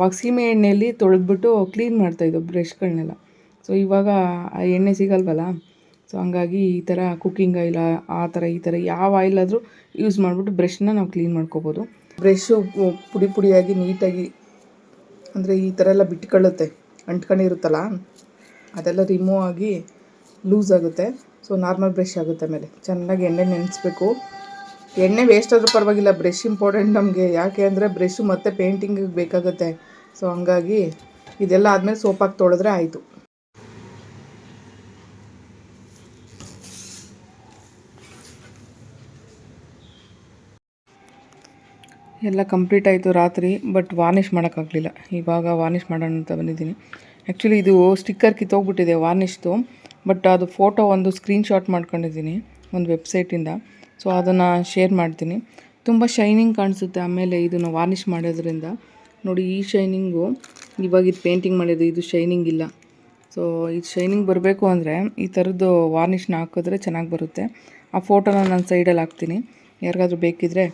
ಆವಾಗ ಸೀಮೆ ಎಣ್ಣೆಯಲ್ಲಿ ತೊಳೆದ್ಬಿಟ್ಟು ಕ್ಲೀನ್ ಮಾಡ್ತಾಯಿದ್ದೋ ಬ್ರಷ್ಗಳನ್ನೆಲ್ಲ ಸೊ ಇವಾಗ ಆ ಎಣ್ಣೆ ಸಿಗಲ್ವಲ್ಲ? ಸೊ ಹಂಗಾಗಿ ಈ ಥರ ಕುಕ್ಕಿಂಗ್ ಆಯಿಲ್ ಆ ಥರ ಈ ಥರ ಯಾವ ಆಯಿಲ್ ಆದರೂ ಯೂಸ್ ಮಾಡಿಬಿಟ್ಟು ಬ್ರಷ್ನ ನಾವು ಕ್ಲೀನ್ ಮಾಡ್ಕೋಬೋದು. ಬ್ರಷ್ಷು ಪುಡಿ ಪುಡಿಯಾಗಿ ನೀಟಾಗಿ, ಅಂದರೆ ಈ ಥರ ಎಲ್ಲ ಬಿಟ್ಕೊಳ್ಳುತ್ತೆ. ಅಂಟ್ಕೊಂಡಿರುತ್ತಲ್ಲ ಅದೆಲ್ಲ ರಿಮೂವ್ ಆಗಿ ಲೂಸ್ ಆಗುತ್ತೆ. ಸೊ ನಾರ್ಮಲ್ ಬ್ರಷ್ ಆಗುತ್ತೆ ಮೇಲೆ ಚೆನ್ನಾಗಿ ಎಣ್ಣೆ ನೆನೆಸ್ಬೇಕು. ಎಣ್ಣೆ ವೇಸ್ಟ್ ಆದರೂ ಪರವಾಗಿಲ್ಲ. ಬ್ರಷ್ ಇಂಪಾರ್ಟೆಂಟ್ ನಮಗೆ. ಯಾಕೆ ಅಂದರೆ ಬ್ರಷ್ಷು ಮತ್ತು ಪೇಂಟಿಂಗಿಗೆ ಬೇಕಾಗುತ್ತೆ. ಸೊ ಹಂಗಾಗಿ ಇದೆಲ್ಲ ಆದಮೇಲೆ ಸೋಪಾಗಿ ತೊಳೆದ್ರೆ ಆಯಿತು. ಎಲ್ಲ ಕಂಪ್ಲೀಟ್ ಆಯಿತು ರಾತ್ರಿ ಬಟ್ ವಾರ್ನಿಷ್ ಮಾಡೋಕ್ಕಾಗಲಿಲ್ಲ. ಇವಾಗ ವಾರ್ನಿಷ್ ಮಾಡೋಣ ಅಂತ ಬಂದಿದ್ದೀನಿ. ಆ್ಯಕ್ಚುಲಿ ಇದು ಸ್ಟಿಕ್ಕರ್ ಕಿತ್ತೋಗ್ಬಿಟ್ಟಿದೆ ವಾರ್ನಿಷ್ದು ಬಟ್ ಅದು ಫೋಟೋ ಒಂದು ಸ್ಕ್ರೀನ್ಶಾಟ್ ಮಾಡ್ಕೊಂಡಿದ್ದೀನಿ ಒಂದು ವೆಬ್ಸೈಟಿಂದ ಸೊ ಅದನ್ನು ಶೇರ್ ಮಾಡ್ತೀನಿ. ತುಂಬ ಶೈನಿಂಗ್ ಕಾಣಿಸುತ್ತೆ ಆಮೇಲೆ ಇದನ್ನು ವಾರ್ನಿಷ್ ಮಾಡೋದ್ರಿಂದ. ನೋಡಿ ಈ ಶೈನಿಂಗು, ಇವಾಗ ಇದು ಪೇಂಟಿಂಗ್ ಮಾಡಿದ್ದು, ಇದು ಶೈನಿಂಗ್ ಇಲ್ಲ. ಸೊ ಇದು ಶೈನಿಂಗ್ ಬರಬೇಕು ಅಂದರೆ ಈ ಥರದ್ದು ವಾರ್ನಿಷ್ನ ಹಾಕಿದ್ರೆ ಚೆನ್ನಾಗಿ ಬರುತ್ತೆ. ಆ ಫೋಟೋನ ನಾನು ಸೈಡಲ್ಲಿ ಹಾಕ್ತೀನಿ. ಯಾರಿಗಾದ್ರೂ ಬೇಕಿದ್ದರೆ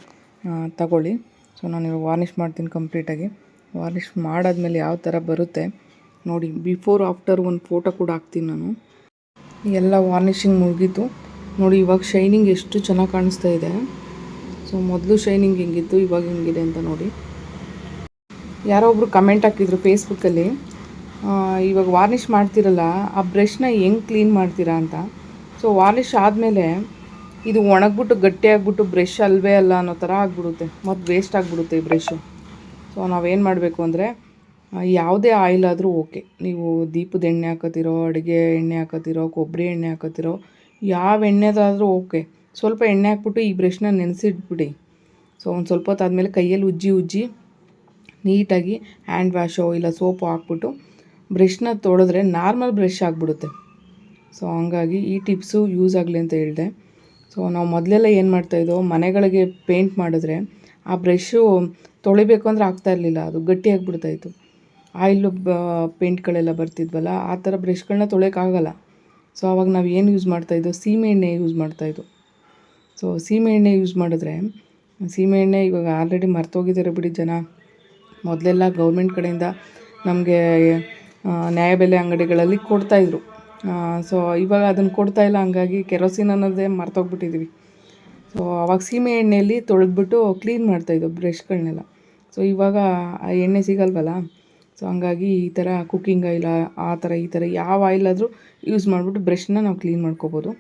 ತಗೊಳ್ಳಿ. ಸೊ ನಾನು ಇವಾಗ ವಾರ್ನಿಷ್ ಮಾಡ್ತೀನಿ ಕಂಪ್ಲೀಟಾಗಿ ವಾರ್ನಿಷ್ ಮಾಡಾದ್ಮೇಲೆ ಯಾವ ಥರ ಬರುತ್ತೆ, ನೋಡಿ ಬಿಫೋರ್ ಆಫ್ಟರ್ ಒಂದು ಫೋಟೋ ಕೂಡ ಹಾಕ್ತೀನಿ ನಾನು. ಎಲ್ಲ ವಾರ್ನಿಷಿಂಗ್ ಮುಗೀತು. ನೋಡಿ, ಇವಾಗ ಶೈನಿಂಗ್ ಎಷ್ಟು ಚೆನ್ನಾಗಿ ಕಾಣಿಸ್ತಾ ಇದೆ. ಸೊ ಮೊದಲು ಶೈನಿಂಗ್ ಹೆಂಗಿತ್ತು, ಇವಾಗ ಹೆಂಗಿದೆ ಅಂತ ನೋಡಿ. ಯಾರೋ ಒಬ್ರು ಕಮೆಂಟ್ ಹಾಕಿದ್ರು ಫೇಸ್ಬುಕ್ಕಲ್ಲಿ ಇವಾಗ ವಾರ್ನಿಷ್ ಮಾಡ್ತಿರಲ್ಲ, ಆ ಬ್ರಷ್ನ ಹೆಂಗೆ ಕ್ಲೀನ್ ಮಾಡ್ತೀರಾ ಅಂತ. ಸೊ ವಾರ್ನಿಷ್ ಆದಮೇಲೆ ಇದು ಒಣಗ್ಬಿಟ್ಟು, ಗಟ್ಟಿಯಾಗ್ಬಿಟ್ಟು ಬ್ರಷ್ ಅಲ್ವೇ ಅಲ್ಲ ಅನ್ನೋ ಥರ ಆಗಿಬಿಡುತ್ತೆ. ಮತ್ತು ವೇಸ್ಟ್ ಆಗಿಬಿಡುತ್ತೆ ಈ ಬ್ರಷು ಸೊ ನಾವೇನು ಮಾಡಬೇಕು ಅಂದರೆ ಯಾವುದೇ ಆಯಿಲ್ ಆದರೂ ಓಕೆ ನೀವು ದೀಪದ ಎಣ್ಣೆ ಹಾಕೋತಿರೋ ಅಡುಗೆ ಎಣ್ಣೆ ಹಾಕೋತಿರೋ ಕೊಬ್ಬರಿ ಎಣ್ಣೆ ಹಾಕೋತಿರೋ ಯಾವ ಎಣ್ಣೆದಾದರೂ ಓಕೆ ಸ್ವಲ್ಪ ಎಣ್ಣೆ ಹಾಕ್ಬಿಟ್ಟು ಈ ಬ್ರಷ್ನ ನೆನೆಸಿಟ್ಬಿಡಿ. ಸೊ ಒಂದು ಸ್ವಲ್ಪ ಹೊತ್ತಾದಮೇಲೆ ಕೈಯಲ್ಲಿ ಉಜ್ಜಿ ಉಜ್ಜಿ ನೀಟಾಗಿ ಹ್ಯಾಂಡ್ ವಾಶೋ ಇಲ್ಲ ಸೋಪು ಹಾಕ್ಬಿಟ್ಟು ಬ್ರಷ್ನ ತೊಳೆದ್ರೆ ನಾರ್ಮಲ್ ಬ್ರಷ್ ಆಗಿಬಿಡುತ್ತೆ. ಸೊ, ಹಂಗಾಗಿ ಈ ಟಿಪ್ಸು ಯೂಸ್ ಆಗಲಿ ಅಂತ ಹೇಳಿದೆ. ಸೊ, ನಾವು ಮೊದಲೆಲ್ಲ ಏನು ಮಾಡ್ತಾಯಿದ್ದೋ ಮನೆಗಳಿಗೆ ಪೇಂಟ್ ಮಾಡಿದ್ರೆ ಆ ಬ್ರಷ್ಷು ತೊಳಿಬೇಕು ಅಂದರೆ ಆಗ್ತಾ ಇರಲಿಲ್ಲ. ಅದು ಗಟ್ಟಿಯಾಗಿಬಿಡ್ತಾಯಿತ್ತು ಆಯಿಲು, ಬ, ಪೇಂಟ್ಗಳೆಲ್ಲ ಬರ್ತಿದ್ವಲ್ಲ, ಆ ಥರ ಬ್ರಷ್ಗಳನ್ನ ತೊಳೆಯೋಕ್ಕಾಗಲ್ಲ ಸೊ ಆವಾಗ ನಾವು ಏನು ಯೂಸ್ ಮಾಡ್ತಾಯಿದ್ದೋ ಸೀಮೆ ಎಣ್ಣೆ ಯೂಸ್ ಮಾಡ್ತಾಯಿದ್ದೋ ಸೊ, ಸೀಮೆ ಎಣ್ಣೆ ಯೂಸ್ ಮಾಡಿದ್ರೆ, ಸೀಮೆ ಎಣ್ಣೆ ಇವಾಗ ಆಲ್ರೆಡಿ ಮರ್ತೋಗಿದ್ದಾರೆ ಬಿಡಿ ಜನ. ಮೊದಲೆಲ್ಲ ಗೌರ್ಮೆಂಟ್ ಕಡೆಯಿಂದ ನಮಗೆ ನ್ಯಾಯಬೆಲೆ ಅಂಗಡಿಗಳಲ್ಲಿ ಕೊಡ್ತಾಯಿದ್ರು ಸೊ ಇವಾಗ ಅದನ್ನು ಕೊಡ್ತಾ ಇಲ್ಲ, ಹಂಗಾಗಿ ಕೆರೋಸಿನ್ ಅನ್ನೋದೇ ಮರ್ತೋಗ್ಬಿಟ್ಟಿದ್ದೀವಿ ಸೊ ಅವಾಗ ಸೀಮೆ ಎಣ್ಣೆಯಲ್ಲಿ ತೊಳೆದ್ಬಿಟ್ಟು ಕ್ಲೀನ್ ಮಾಡ್ತಾಯಿದ್ದೋ ಬ್ರಷ್ಗಳನ್ನೆಲ್ಲ ಸೊ ಇವಾಗ ಆ ಎಣ್ಣೆ ಸಿಗಲ್ವಲ್ಲ? ಸೊ ಹಂಗಾಗಿ ಈ ಥರ ಕುಕ್ಕಿಂಗ್ ಆಯಿಲ್ ಆ ಥರ ಈ ಥರ ಯಾವ ಆಯಿಲ್ ಆದರೂ ಯೂಸ್ ಮಾಡಿಬಿಟ್ಟು ಬ್ರಷ್ನ ನಾವು ಕ್ಲೀನ್ ಮಾಡ್ಕೋಬೋದು.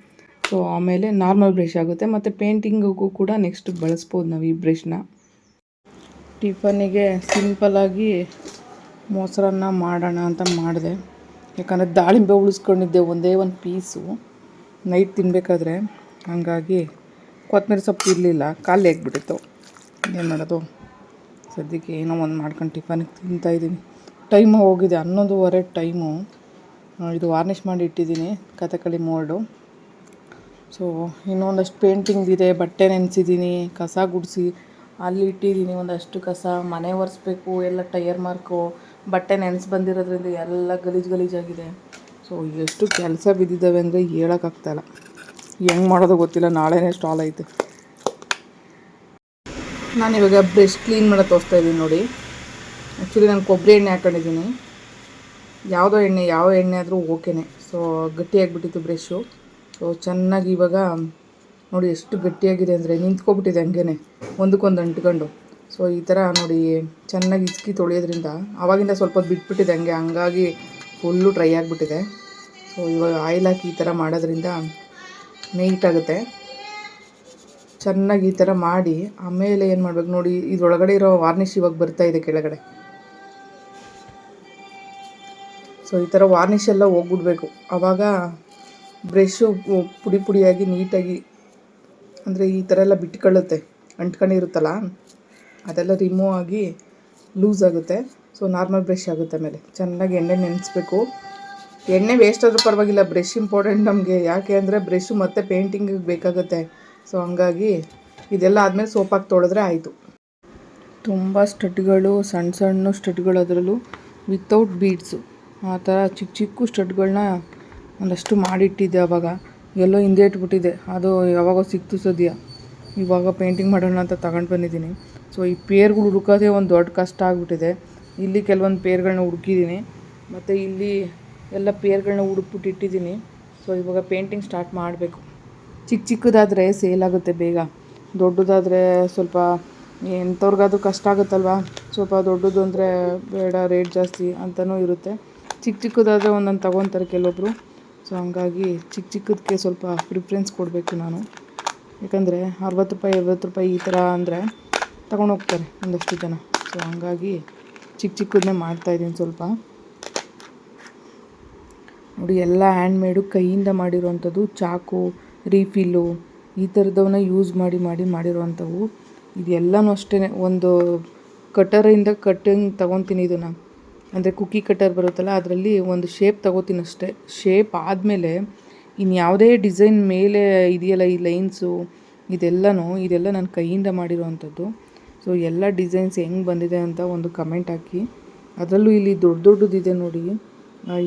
ಸೊ ಆಮೇಲೆ ನಾರ್ಮಲ್ ಬ್ರಷ್ ಆಗುತ್ತೆ, ಮತ್ತು ಪೇಂಟಿಂಗಿಗೂ ಕೂಡ ನೆಕ್ಸ್ಟ್ ಬಳಸ್ಬೋದು ನಾವು ಈ ಬ್ರಷ್ನ ಟಿಫನಿಗೆ ಸಿಂಪಲ್ಲಾಗಿ ಮೊಸರನ್ನ ಮಾಡೋಣ ಅಂತ ಮಾಡಿದೆ. ಯಾಕಂದರೆ ದಾಳಿಂಬೆ ಉಳಿಸ್ಕೊಂಡಿದ್ದೆ ಒಂದೇ ಒಂದು ಪೀಸು. ನೈಟ್ ತಿನ್ನಬೇಕಾದ್ರೆ ಹಂಗಾಗಿ ಕೊತ್ತಂಬರಿ ಸೊಪ್ಪು ಇರಲಿಲ್ಲ, ಖಾಲಿ ಆಗಿಬಿಟ್ಟಿತ್ತು. ಏನು ಮಾಡೋದು? ಸದ್ಯಕ್ಕೆ ಏನೋ ಒಂದು ಮಾಡ್ಕೊಂಡು ಟಿಫನಿಗೆ ತಿಂತಾಯಿದ್ದೀನಿ ಟೈಮು ಹೋಗಿದೆ, ಹನ್ನೊಂದುವರೆ ಟೈಮು ಇದು ವಾರ್ನಿಷ್ ಮಾಡಿ ಇಟ್ಟಿದ್ದೀನಿ ಕಥಕಳಿ ಮೋಲ್ಡು ಸೊ ಇನ್ನೊಂದಷ್ಟು ಪೇಂಟಿಂಗ್ ಇದೆ, ಬಟ್ಟೆ ನೆನೆಸಿದ್ದೀನಿ, ಕಸ ಗುಡಿಸಿ ಅಲ್ಲಿ ಇಟ್ಟಿದ್ದೀನಿ ಒಂದಷ್ಟು ಕಸ, ಮನೆ ಒರೆಸ್ಬೇಕು, ಎಲ್ಲ ಟೈರ್ ಮಾರ್ಕು ಬಟ್ಟೆ ನೆನೆಸಿ ಬಂದಿರೋದ್ರಿಂದ ಎಲ್ಲ ಗಲೀಜು ಗಲೀಜಾಗಿದೆ ಸೊ ಎಷ್ಟು ಕೆಲಸ ಬಿದ್ದಿದ್ದಾವೆ ಅಂದರೆ ಹೇಳೋಕ್ಕಾಗ್ತಾಯಿಲ್ಲ ಹೆಂಗೆ ಮಾಡೋದು ಗೊತ್ತಿಲ್ಲ, ನಾಳೆನೇ ಸ್ಟಾಲ್ ಐತೆ. ನಾನಿವಾಗ ಬ್ರಷ್ ಕ್ಲೀನ್ ಮಾಡೋ ತೋರಿಸ್ತಾ ಇದ್ದೀನಿ ನೋಡಿ. ಆ್ಯಕ್ಚುಲಿ ನಾನು ಕೊಬ್ಬರಿ ಎಣ್ಣೆ ಹಾಕೊಂಡಿದ್ದೀನಿ. ಯಾವುದೋ ಎಣ್ಣೆ, ಯಾವ ಎಣ್ಣೆ ಆದರೂ ಓಕೆನೆ ಸೊ ಗಟ್ಟಿಯಾಗಿಬಿಟ್ಟಿತ್ತು ಬ್ರಷ್ಷು ಸೊ ಚೆನ್ನಾಗಿ ಇವಾಗ ನೋಡಿ ಎಷ್ಟು ಗಟ್ಟಿಯಾಗಿದೆ ಅಂದರೆ ನಿಂತ್ಕೊಬಿಟ್ಟಿದೆ ಹಂಗೇನೆ. ಒಂದಕ್ಕೊಂದು ಅಂಟ್ಕೊಂಡು. ಸೊ ಈ ಥರ ನೋಡಿ ಚೆನ್ನಾಗಿ ಇಸ್ಕಿ ತೊಳೆಯೋದ್ರಿಂದ ಆವಾಗಿಂದ ಸ್ವಲ್ಪ ಬಿಟ್ಬಿಟ್ಟಿದೆ ಹಂಗೆ. ಹಂಗಾಗಿ ಫುಲ್ಲು ಡ್ರೈ ಆಗಿಬಿಟ್ಟಿದೆ. ಸೊ ಇವಾಗ ಆಯಿಲ್ ಹಾಕಿ ಈ ಥರ ಮಾಡೋದ್ರಿಂದ ನೀಟಾಗುತ್ತೆ ಚೆನ್ನಾಗಿ ಈ ಥರ ಮಾಡಿ ಆಮೇಲೆ ಏನು ಮಾಡಬೇಕು ನೋಡಿ, ಇದ್ರೊಳಗಡೆ ಇರೋ ವಾರ್ನಿಷ್ ಇವಾಗ ಬರ್ತಾ ಇದೆ ಕೆಳಗಡೆ. ಸೊ ಈ ಥರ ವಾರ್ನಿಷ್ ಎಲ್ಲ ಹೋಗ್ಬಿಡ್ಬೇಕು. ಆವಾಗ ಬ್ರಷು ಪುಡಿ ಪುಡಿಯಾಗಿ ನೀಟಾಗಿ ಅಂದರೆ ಈ ಥರ ಎಲ್ಲ ಬಿಟ್ಕೊಳ್ಳುತ್ತೆ. ಅಂಟ್ಕೊಂಡಿರುತ್ತಲ್ಲ ಅದೆಲ್ಲ ರಿಮೂವ್ ಆಗಿ ಲೂಸ್ ಆಗುತ್ತೆ. ಸೊ ನಾರ್ಮಲ್ ಬ್ರಷ್ ಆಗುತ್ತೆ ಮೇಲೆ ಚೆನ್ನಾಗಿ ಎಣ್ಣೆ ನೆನೆಸ್ಬೇಕು. ಎಣ್ಣೆ ವೇಸ್ಟ್ ಆದರೂ ಪರವಾಗಿಲ್ಲ ಬ್ರಷ್ ಇಂಪಾರ್ಟೆಂಟ್ ನಮಗೆ. ಯಾಕೆ ಅಂದರೆ ಬ್ರಷ್ ಮತ್ತು ಪೇಂಟಿಂಗಿಗೆ ಬೇಕಾಗುತ್ತೆ. ಸೊ ಹಂಗಾಗಿ ಇದೆಲ್ಲ ಆದಮೇಲೆ ಸೋಪಾಗಿ ತೊಳೆದ್ರೆ ಆಯಿತು. ತುಂಬ ಸ್ಟಡ್ಗಳು ಸಣ್ಣ ಸಣ್ಣ ಸ್ಟಡ್ಗಳು ಅದರಲ್ಲೂ ವಿತೌಟ್ ಬೀಡ್ಸು ಆ ಥರ ಚಿಕ್ಕ ಚಿಕ್ಕ ಸ್ಟಡ್ಗಳನ್ನ ಒಂದಷ್ಟು ಮಾಡಿಟ್ಟಿದ್ದೆ ಅವಾಗ. ಎಲ್ಲೋ ಹಿಂದೆ ಇಟ್ಬಿಟ್ಟಿದ್ದೆ ಅದು ಯಾವಾಗೋ ಸಿಕ್ತು ಸದ್ಯ. ಇವಾಗ ಪೇಂಟಿಂಗ್ ಮಾಡೋಣ ಅಂತ ತಗೊಂಡು ಬಂದಿದ್ದೀನಿ. ಸೊ ಈ ಪೇರ್ಗಳು ಹುಡುಕೋದೇ ಒಂದು ದೊಡ್ಡ ಕಷ್ಟ ಆಗಿಬಿಟ್ಟಿದೆ. ಇಲ್ಲಿ ಕೆಲವೊಂದು ಪೇರ್ಗಳನ್ನ ಹುಡುಕಿದ್ದೀನಿ. ಮತ್ತು ಇಲ್ಲಿ ಎಲ್ಲ ಪೇರ್ಗಳನ್ನ ಹುಡುಕ್ಬಿಟ್ಟು ಇಟ್ಟಿದ್ದೀನಿ. ಸೊ ಇವಾಗ ಪೇಂಟಿಂಗ್ ಸ್ಟಾರ್ಟ್ ಮಾಡಬೇಕು. ಚಿಕ್ಕ ಚಿಕ್ಕದಾದರೆ ಸೇಲ್ ಆಗುತ್ತೆ ಬೇಗ. ದೊಡ್ಡದಾದರೆ ಸ್ವಲ್ಪ ಎಂಥವ್ರಿಗಾದ್ರೂ ಕಷ್ಟ ಆಗುತ್ತಲ್ವ? ಸ್ವಲ್ಪ ದೊಡ್ಡದು ಅಂದರೆ ಬೇಡ ರೇಟ್ ಜಾಸ್ತಿ ಅಂತಲೂ ಇರುತ್ತೆ. ಚಿಕ್ಕ ಚಿಕ್ಕದಾದರೆ ಒಂದೊಂದು ತಗೊತಾರೆ ಕೆಲವೊಬ್ಬರು ಸೊ ಹಂಗಾಗಿ ಚಿಕ್ಕ ಚಿಕ್ಕದಕ್ಕೆ ಸ್ವಲ್ಪ ಪ್ರಿಫ್ರೆನ್ಸ್ ಕೊಡಬೇಕು ನಾನು. ಯಾಕಂದರೆ ಅರವತ್ತು ರೂಪಾಯಿ, ಐವತ್ತು ರೂಪಾಯಿ ಈ ಥರ ಅಂದರೆ ಹೋಗ್ತಾರೆ ಒಂದಷ್ಟು ಜನ. ಸೊ ಹಂಗಾಗಿ ಚಿಕ್ಕ ಚಿಕ್ಕದನ್ನೇ ಮಾಡ್ತಾಯಿದ್ದೀನಿ ಸ್ವಲ್ಪ. ನೋಡಿ, ಎಲ್ಲ ಹ್ಯಾಂಡ್ಮೇಡು ಕೈಯಿಂದ ಮಾಡಿರೋವಂಥದ್ದು, ಚಾಕು ರೀಫಿಲ್ಲು ಈ ಥರದವನ್ನ ಯೂಸ್ ಮಾಡಿ ಮಾಡಿ ಮಾಡಿರುವಂಥವು. ಇದೆಲ್ಲನೂ ಅಷ್ಟೇ ಒಂದು ಕಟರಿಂದ ಕಟ್ಟಿಂಗ್ ತೊಗೊತೀನಿ ಇದನ್ನು. ಅಂದರೆ ಕುಕ್ಕಿ ಕಟ್ಟರ್ ಬರುತ್ತಲ್ಲ, ಅದರಲ್ಲಿ ಒಂದು ಶೇಪ್ ತಗೋತೀನಿ ಅಷ್ಟೇ. ಶೇಪ್ ಆದಮೇಲೆ ಇನ್ಯಾವುದೇ ಡಿಸೈನ್ ಮೇಲೆ ಇದೆಯಲ್ಲ ಈ ಲೈನ್ಸು ಇದೆಲ್ಲನೂ, ಇದೆಲ್ಲ ನನ್ನ ಕೈಯಿಂದ ಮಾಡಿರುವಂಥದ್ದು ಸೊ ಎಲ್ಲ ಡಿಸೈನ್ಸ್ ಹೆಂಗೆ ಬಂದಿದೆ ಅಂತ ಒಂದು ಕಮೆಂಟ್ ಹಾಕಿ. ಅದರಲ್ಲೂ ಇಲ್ಲಿ ದೊಡ್ಡ ದೊಡ್ಡದಿದೆ ನೋಡಿ.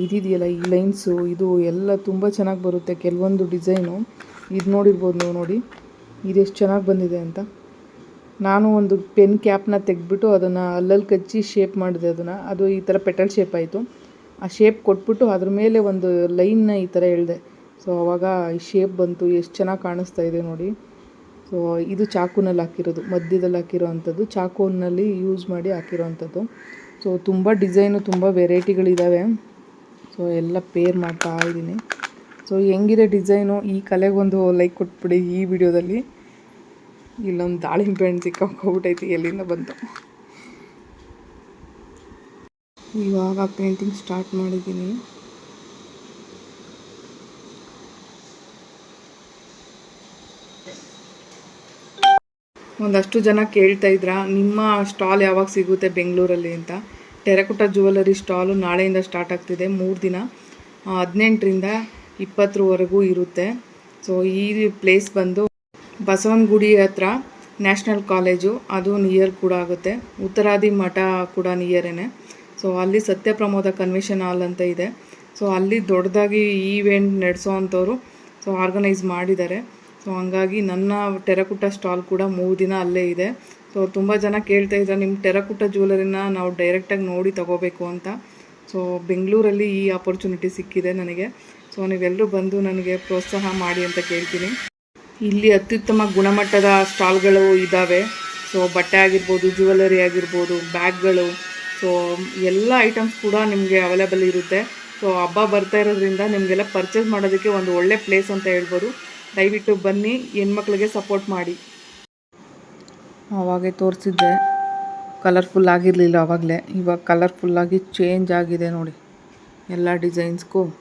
ಇದಿದೆಯಲ್ಲ ಈ ಲೈನ್ಸು ಇದು ಎಲ್ಲ ತುಂಬ ಚೆನ್ನಾಗಿ ಬರುತ್ತೆ, ಕೆಲವೊಂದು ಡಿಸೈನು ಇದು ನೋಡಿರ್ಬೋದು ನೀವು ನೋಡಿ. ಇದೆಷ್ಟು ಚೆನ್ನಾಗಿ ಬಂದಿದೆ ಅಂತ. ನಾನು ಒಂದು ಪೆನ್ ಕ್ಯಾಪ್ನ ತೆಗೆದ್ಬಿಟ್ಟು ಅದನ್ನು ಅಲ್ಲಲ್ಲಿ ಕಚ್ಚಿ ಶೇಪ್ ಮಾಡಿದೆ ಅದನ್ನು. ಅದು ಈ ಥರ ಪೆಟಲ್ ಶೇಪ್ ಆಯಿತು. ಆ ಶೇಪ್ ಕೊಟ್ಬಿಟ್ಟು ಅದ್ರ ಮೇಲೆ ಒಂದು ಲೈನ್ನ ಈ ಥರ ಎಳೆದೆ ಸೊ ಆವಾಗ ಈ ಶೇಪ್ ಬಂತು. ಎಷ್ಟು ಚೆನ್ನಾಗಿ ಕಾಣಿಸ್ತಾ ಇದೆ ನೋಡಿ. ಸೊ, ಇದು ಚಾಕುನಲ್ಲಿ ಹಾಕಿರೋದು. ಮಧ್ಯದಲ್ಲಿ ಹಾಕಿರೋ ಅಂಥದ್ದು. ಚಾಕುನಲ್ಲಿ ಯೂಸ್ ಮಾಡಿ ಹಾಕಿರೋ ಸೊ, ತುಂಬ ಡಿಸೈನು, ತುಂಬ ವೆರೈಟಿಗಳಿದ್ದಾವೆ. ಸೊ, ಎಲ್ಲ ಪೇರ್ ಮಾಡ್ತಾ ಇದ್ದೀನಿ. ಸೊ, ಹೆಂಗಿದೆ ಡಿಸೈನು? ಈ ಕಲೆಗೊಂದು ಲೈಕ್ ಕೊಟ್ಬಿಡಿ ಈ ವಿಡಿಯೋದಲ್ಲಿ. ಇಲ್ಲೊಂದು ದಾಳಿಂಬೆ ಹಣ್ಣು ಸಿಕ್ಕಾಕೋಗ್ಬಿಟ್ಟೈತಿ ಎಲ್ಲಿಂದ ಬಂತು? ಇವಾಗ ಪೇಂಟಿಂಗ್ ಸ್ಟಾರ್ಟ್ ಮಾಡಿದ್ದೀನಿ. ಒಂದಷ್ಟು ಜನ ಕೇಳ್ತಾ ಇದ್ರ, ನಿಮ್ಮ ಸ್ಟಾಲ್ ಯಾವಾಗ ಸಿಗುತ್ತೆ ಬೆಂಗಳೂರಲ್ಲಿ ಅಂತ? ಟೆರಕುಟ ಜುವೆಲರಿ ಸ್ಟಾಲು ನಾಳೆಯಿಂದ ಸ್ಟಾರ್ಟ್ ಆಗ್ತಿದೆ, ಮೂರು ದಿನ. ಹದಿನೆಂಟರಿಂದ ಇಪ್ಪತ್ತರವರೆಗೂ ಇರುತ್ತೆ. ಸೊ ಈ ಪ್ಲೇಸ್ ಬಂದು ಬಸವನಗುಡಿ ಹತ್ರ ನ್ಯಾಷನಲ್ ಕಾಲೇಜು, ಅದು ನಿಯರ್ ಕೂಡ ಆಗುತ್ತೆ. ಉತ್ತರಾದಿ ಮಠ ಕೂಡ ನಿಯರೇನೆ ಸೊ ಅಲ್ಲಿ ಸತ್ಯಪ್ರಮೋದ ಕನ್ವೆನ್ಷನ್ ಹಾಲ್ ಅಂತ ಇದೆ. ಸೊ ಅಲ್ಲಿ ದೊಡ್ಡದಾಗಿ ಈವೆಂಟ್ ನಡೆಸೋ ಅಂಥವ್ರು ಸೊ ಆರ್ಗನೈಸ್ ಮಾಡಿದ್ದಾರೆ. ಸೊ ಹಂಗಾಗಿ ನನ್ನ ಟೆರಕುಟ ಸ್ಟಾಲ್ ಕೂಡ ಮೂರು ದಿನ ಅಲ್ಲೇ ಇದೆ. ಸೊ ತುಂಬ ಜನ ಕೇಳ್ತಾ ಇದ್ದಾರೆ ನಿಮ್ಮ ಟೆರಕುಟ ಜ್ಯುವೆಲರಿನ ನಾವು ಡೈರೆಕ್ಟಾಗಿ ನೋಡಿ ತಗೋಬೇಕು ಅಂತ. ಸೊ ಬೆಂಗಳೂರಲ್ಲಿ ಈ ಆಪರ್ಚುನಿಟಿ ಸಿಕ್ಕಿದೆ ನನಗೆ. ಸೊ ನೀವೆಲ್ಲರೂ ಬಂದು ನನಗೆ ಪ್ರೋತ್ಸಾಹ ಮಾಡಿ ಅಂತ ಕೇಳ್ತೀನಿ. ಇಲ್ಲಿ ಅತ್ಯುತ್ತಮ ಗುಣಮಟ್ಟದ ಸ್ಟಾಲ್ಗಳು ಇದ್ದಾವೆ ಸೊ, ಬಟ್ಟೆ ಆಗಿರ್ಬೋದು ಜ್ಯುವೆಲರಿ ಆಗಿರ್ಬೋದು, ಬ್ಯಾಗ್ಗಳು. ಸೊ, ಎಲ್ಲ ಐಟಮ್ಸ್ ಕೂಡ ನಿಮಗೆ ಅವೈಲೇಬಲ್ ಇರುತ್ತೆ. ಸೊ, ಹಬ್ಬ ಬರ್ತಾ ಇರೋದ್ರಿಂದ ನಿಮಗೆಲ್ಲ ಪರ್ಚೇಸ್ ಮಾಡೋದಕ್ಕೆ ಒಂದು ಒಳ್ಳೆ ಪ್ಲೇಸ್ ಅಂತ ಹೇಳ್ಬೋದು. ದಯವಿಟ್ಟು ಬನ್ನಿ, ಹೆಣ್ಮಕ್ಳಿಗೆ ಸಪೋರ್ಟ್ ಮಾಡಿ. ಅವಾಗೆ ತೋರಿಸಿದ್ದೆ. ಕಲರ್ಫುಲ್ ಆಗಿರಲಿಲ್ಲ ಅವಾಗಲೇ ಇವಾಗ ಕಲರ್ಫುಲ್ಲಾಗಿ ಚೇಂಜ್ ಆಗಿದೆ ನೋಡಿ. ಎಲ್ಲ ಡಿಸೈನ್ಸ್ಗೂ.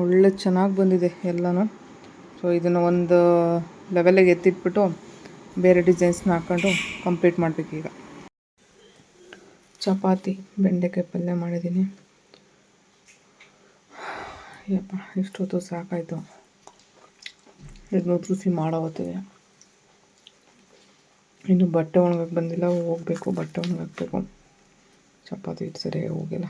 ಒಳ್ಳೆ ಚೆನ್ನಾಗಿ ಬಂದಿದೆ ಎಲ್ಲನೂ. ಸೊ ಇದನ್ನು ಒಂದು ಲೆವೆಲಿಗೆ ಎತ್ತಿಟ್ಬಿಟ್ಟು ಬೇರೆ ಡಿಸೈನ್ಸ್ನ ಹಾಕ್ಕೊಂಡು ಕಂಪ್ಲೀಟ್ ಮಾಡಬೇಕೀಗ ಚಪಾತಿ, ಬೆಂಡೆಕಾಯಿ ಪಲ್ಯ ಮಾಡಿದ್ದೀನಿ ಯಪ್ಪ, ಇಷ್ಟೊತ್ತು ಸಾಕಾಯಿತು. ಇದನ್ನು ರುಚಿ ಮಾಡೋ ಹೊತ್ತಿಗೆ ಇನ್ನು ಬಟ್ಟೆ ಒಣಗಕ್ಕೆ ಬಂದಿಲ್ಲ, ಹೋಗಬೇಕು, ಬಟ್ಟೆ ಒಣಗಾಕಬೇಕು. ಚಪಾತಿ ಸರಿಯಾಗಿ ಹೋಗಿಲ್ಲ.